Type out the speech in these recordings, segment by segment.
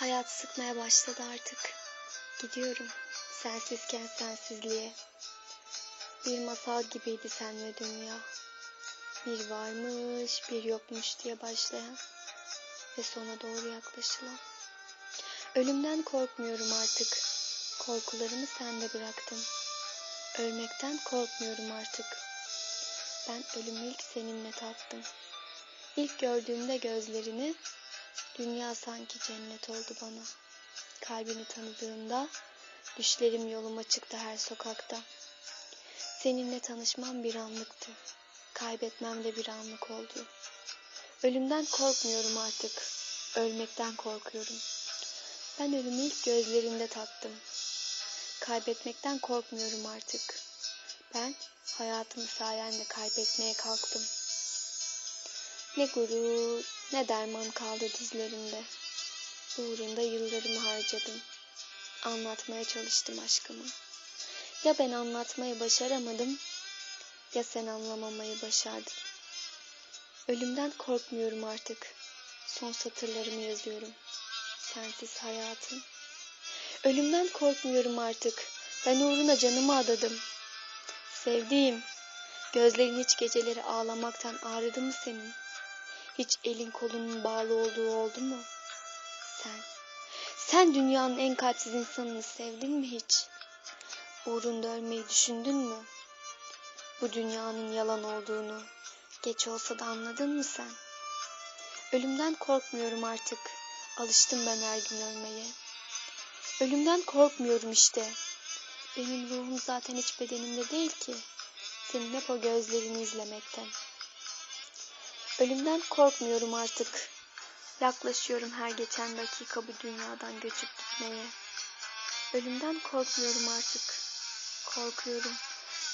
hayat sıkmaya başladı artık. Gidiyorum sensizken sensizliğe. Bir masal gibiydi sen ve dünya. Bir varmış bir yokmuş diye başlayan ve sona doğru yaklaşılan. Ölümden korkmuyorum artık. Korkularımı sende bıraktım. Ölmekten korkmuyorum artık. Ben ölümü ilk seninle tattım. İlk gördüğümde gözlerini dünya sanki cennet oldu bana. Kalbini tanıdığımda düşlerim yoluma çıktı her sokakta. Seninle tanışmam bir anlıktı. Kaybetmem de bir anlık oldu. Ölümden korkmuyorum artık. Ölmekten korkuyorum. Ben ölümü ilk gözlerinde tattım. Kaybetmekten korkmuyorum artık. Ben hayatımı sayende kaybetmeye kalktım. Ne gurur ne derman kaldı dizlerimde. Uğrunda yıllarımı harcadım. Anlatmaya çalıştım aşkımı. Ya ben anlatmayı başaramadım ya sen anlamamayı başardın. Ölümden korkmuyorum artık. Son satırlarımı yazıyorum. Sensiz hayatım. Ölümden korkmuyorum artık. Ben uğruna canımı adadım. Sevdiğim, gözlerin hiç geceleri ağlamaktan ağrıdı mı senin? Hiç elin kolunun bağlı olduğu oldu mu? Sen, sen dünyanın en kalpsiz insanını sevdin mi hiç? Uğrunda ölmeyi düşündün mü? Bu dünyanın yalan olduğunu geç olsa da anladın mı sen? Ölümden korkmuyorum artık. Alıştım ben her gün ölmeye. Ölümden korkmuyorum işte. Benim ruhum zaten hiç bedenimde değil ki. Senin hep o gözlerini izlemekten. Ölümden korkmuyorum artık. Yaklaşıyorum her geçen dakika bu dünyadan göçüp gitmeye. Ölümden korkmuyorum artık. Korkuyorum.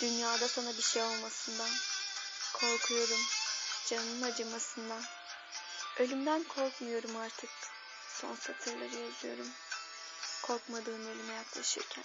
Dünyada sana bir şey olmasından. Korkuyorum. Canın acımasından. Ölümden korkmuyorum artık. Son satırları yazıyorum. Korkmadığım ölüme yaklaşırken.